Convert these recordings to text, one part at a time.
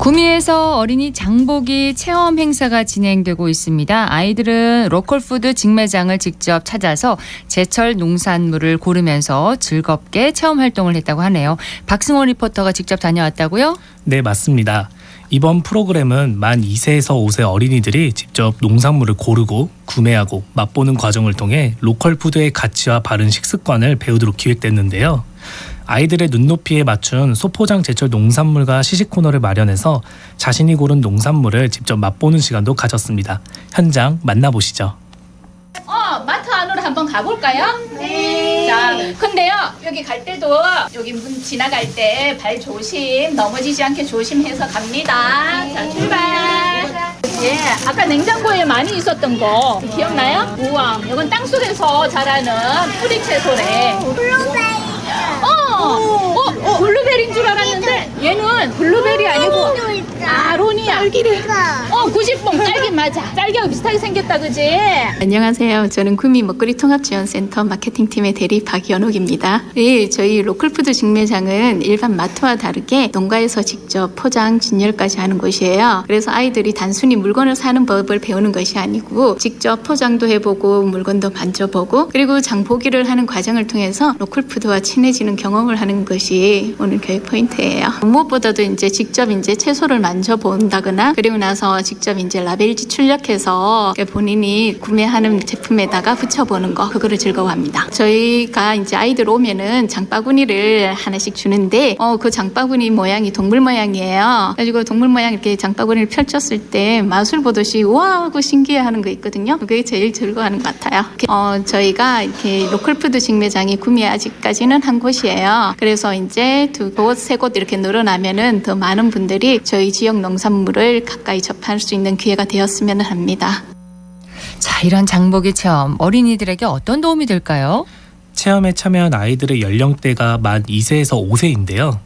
구미에서 어린이 장보기 체험 행사가 진행되고 있습니다. 아이들은 로컬푸드 직매장을 직접 찾아서 제철 농산물을 고르면서 즐겁게 체험 활동을 했다고 하네요. 박승원 리포터가 직접 다녀왔다고요? 네, 맞습니다. 이번 프로그램은 만 2세에서 5세 어린이들이 직접 농산물을 고르고 구매하고 맛보는 과정을 통해 로컬 푸드의 가치와 바른 식습관을 배우도록 기획됐는데요. 아이들의 눈높이에 맞춘 소포장 제철 농산물과 시식 코너를 마련해서 자신이 고른 농산물을 직접 맛보는 시간도 가졌습니다. 현장 만나보시죠. 어, 마트 안으로 한번 가볼까요? 네. 자, 근데요, 여기 갈 때도 여기 문 지나갈 때 발 조심, 넘어지지 않게 조심해서 갑니다. 자, 출발. 예, 아까 냉장고에 많이 있었던 거 기억나요? 우와, 이건 땅 속에서 자라는 뿌리 채소래. 어, 어, 블루베리인 줄 알았는데 얘는 블루베리 아니고 아로니아. 딸기를. 어, 90봉 딸기 맞아. 딸기하고 비슷하게 생겼다, 그지? 안녕하세요. 저는 구미 먹거리 통합지원센터 마케팅팀의 대리 박연옥입니다. 네, 저희 로컬푸드 직매장은 일반 마트와 다르게 농가에서 직접 포장, 진열까지 하는 곳이에요. 그래서 아이들이 단순히 물건을 사는 법을 배우는 것이 아니고 직접 포장도 해보고 물건도 만져보고 그리고 장보기를 하는 과정을 통해서 로컬푸드와 친해지는 경험을 하는 것이 오늘 교육 포인트예요. 무엇보다도 이제 직접 이제 채소를 만져본다거나 그리고 나서 직접 이제 라벨지 출력해서 본인이 구매하는 제품에다가 붙여보는 거 그거를 즐거워합니다. 저희가 이제 아이들 오면은 장바구니를 하나씩 주는데 어 그 장바구니 모양이 동물 모양이에요. 가지고 동물 모양 이렇게 장바구니를 펼쳤을 때 마술 보듯이 우와 하고 신기해하는 거 있거든요. 그게 제일 즐거워하는 것 같아요. 어 저희가 이렇게 로컬푸드 직매장이 구미에 아직까지는 한 곳이에요. 그래서 이제 두 곳, 세 곳 이렇게 늘어나면은 더 많은 분들이 저희 지역 농산물을 가까이 접할 수 있는 기회가 되었으면 합니다. 자, 이런 장보기 체험 어린이들에게 어떤 도움이 될까요? 체험에 참여한 아이들의 연령대가 만 2세에서 5세인데요.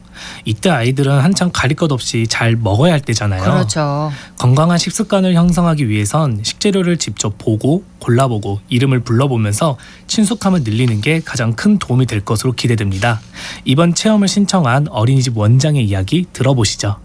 이때 아이들은 한창 가릴 것 없이 잘 먹어야 할 때잖아요. 그렇죠. 건강한 식습관을 형성하기 위해선 식재료를 직접 보고 골라보고 이름을 불러보면서 친숙함을 늘리는 게 가장 큰 도움이 될 것으로 기대됩니다. 이번 체험을 신청한 어린이집 원장의 이야기 들어보시죠.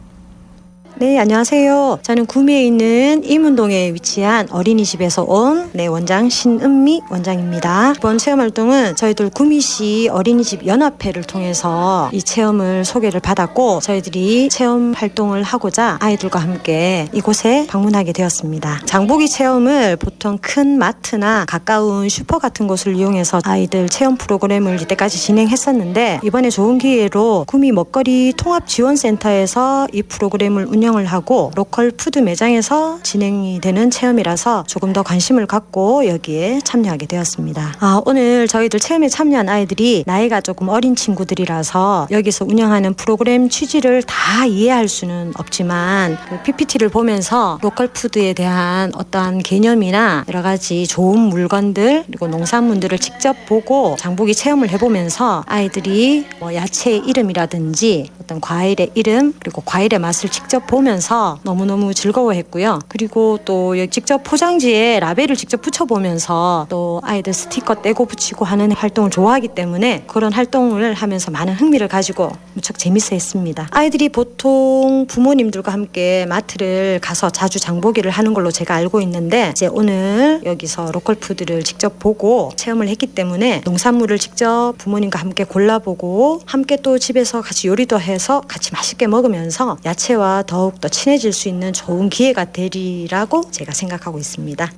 네, 안녕하세요. 저는 구미에 있는 이문동에 위치한 어린이집에서 온 네, 원장 신은미 원장입니다. 이번 체험 활동은 저희들 구미시 어린이집 연합회를 통해서 이 체험을 소개를 받았고 저희들이 체험 활동을 하고자 아이들과 함께 이곳에 방문하게 되었습니다. 장보기 체험을 보통 큰 마트나 가까운 슈퍼 같은 곳을 이용해서 아이들 체험 프로그램을 이때까지 진행했었는데 이번에 좋은 기회로 구미 먹거리 통합 지원센터에서 이 프로그램을 운영 을 하고 로컬 푸드 매장에서 진행이 되는 체험이라서 조금 더 관심을 갖고 여기에 참여하게 되었습니다. 아, 오늘 저희들 체험에 참여한 아이들이 나이가 조금 어린 친구들이라서 여기서 운영하는 프로그램 취지를 다 이해할 수는 없지만 그 PPT를 보면서 로컬 푸드에 대한 어떠한 개념이나 여러 가지 좋은 물건들 그리고 농산물들을 직접 보고 장보기 체험을 해보면서 아이들이 뭐 야채의 이름이라든지 어떤 과일의 이름 그리고 과일의 맛을 직접 보면 서 너무너무 즐거워했고요. 그리고 또 직접 포장지에 라벨을 직접 붙여보면서 또 아이들 스티커 떼고 붙이고 하는 활동을 좋아하기 때문에 그런 활동을 하면서 많은 흥미를 가지고 무척 재밌어 했습니다. 아이들이 보통 부모님들과 함께 마트를 가서 자주 장보기를 하는 걸로 제가 알고 있는데 이제 오늘 여기서 로컬 푸드를 직접 보고 체험을 했기 때문에 농산물을 직접 부모님과 함께 골라보고 함께 또 집에서 같이 요리도 해서 같이 맛있게 먹으면서 야채와 더 욱더 친해질 수 있는 좋은 기회가 되리라고 제가 생각하고 있습니다.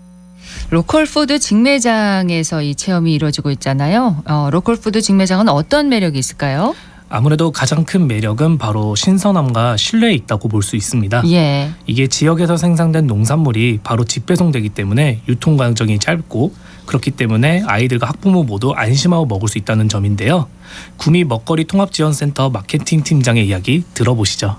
로컬 푸드 직매장에서 이 체험이 이루어지고 있잖아요. 어, 로컬 푸드 직매장은 어떤 매력이 있을까요? 아무래도 가장 큰 매력은 바로 신선함과 신뢰에 있다고 볼 수 있습니다. 예. 이게 지역에서 생산된 농산물이 바로 직배송되기 때문에 유통 과정이 짧고 그렇기 때문에 아이들과 학부모 모두 안심하고 먹을 수 있다는 점인데요. 구미 먹거리 통합지원센터 마케팅 팀장의 이야기 들어보시죠.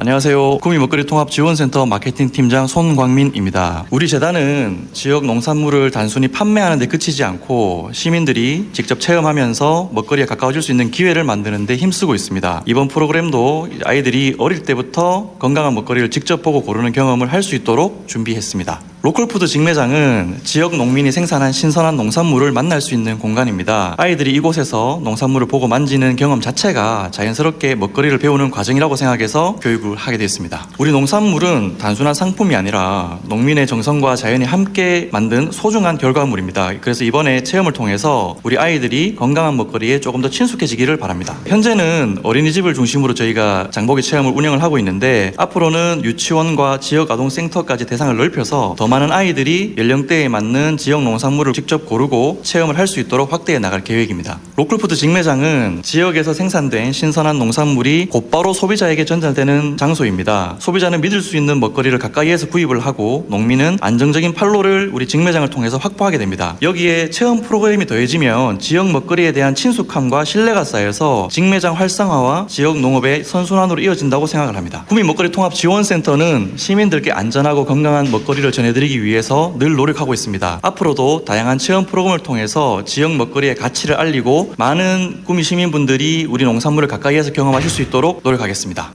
안녕하세요. 구미 먹거리 통합 지원센터 마케팅 팀장 손광민입니다. 우리 재단은 지역 농산물을 단순히 판매하는 데 그치지 않고 시민들이 직접 체험하면서 먹거리에 가까워질 수 있는 기회를 만드는 데 힘쓰고 있습니다. 이번 프로그램도 아이들이 어릴 때부터 건강한 먹거리를 직접 보고 고르는 경험을 할 수 있도록 준비했습니다. 로컬푸드 직매장은 지역 농민이 생산한 신선한 농산물을 만날 수 있는 공간입니다. 아이들이 이곳에서 농산물을 보고 만지는 경험 자체가 자연스럽게 먹거리를 배우는 과정이라고 생각해서 교육을 하게 되었습니다. 우리 농산물은 단순한 상품이 아니라 농민의 정성과 자연이 함께 만든 소중한 결과물입니다. 그래서 이번에 체험을 통해서 우리 아이들이 건강한 먹거리에 조금 더 친숙해지기를 바랍니다. 현재는 어린이집을 중심으로 저희가 장보기 체험을 운영을 하고 있는데 앞으로는 유치원과 지역 아동센터까지 대상을 넓혀서 더 많은 아이들이 연령대에 맞는 지역 농산물을 직접 고르고 체험을 할 수 있도록 확대해 나갈 계획입니다. 로컬푸드 직매장은 지역에서 생산된 신선한 농산물이 곧바로 소비자에게 전달되는 장소입니다. 소비자는 믿을 수 있는 먹거리를 가까이에서 구입을 하고 농민은 안정적인 판로를 우리 직매장을 통해서 확보하게 됩니다. 여기에 체험 프로그램이 더해지면 지역 먹거리에 대한 친숙함과 신뢰가 쌓여서 직매장 활성화와 지역 농업의 선순환으로 이어진다고 생각을 합니다. 구민 먹거리 통합 지원센터는 시민들께 안전하고 건강한 먹거리를 전해 드리기 위해서 늘 노력하고 있습니다. 앞으로도 다양한 체험 프로그램을 통해서 지역 먹거리의 가치를 알리고 많은 구미 시민분들이 우리 농산물을 가까이에서 경험하실 수 있도록 노력하겠습니다.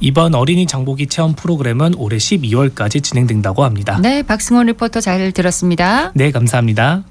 이번 어린이 장보기 체험 프로그램은 올해 12월까지 진행된다고 합니다. 네, 박승원 리포터 잘 들었습니다. 네, 감사합니다.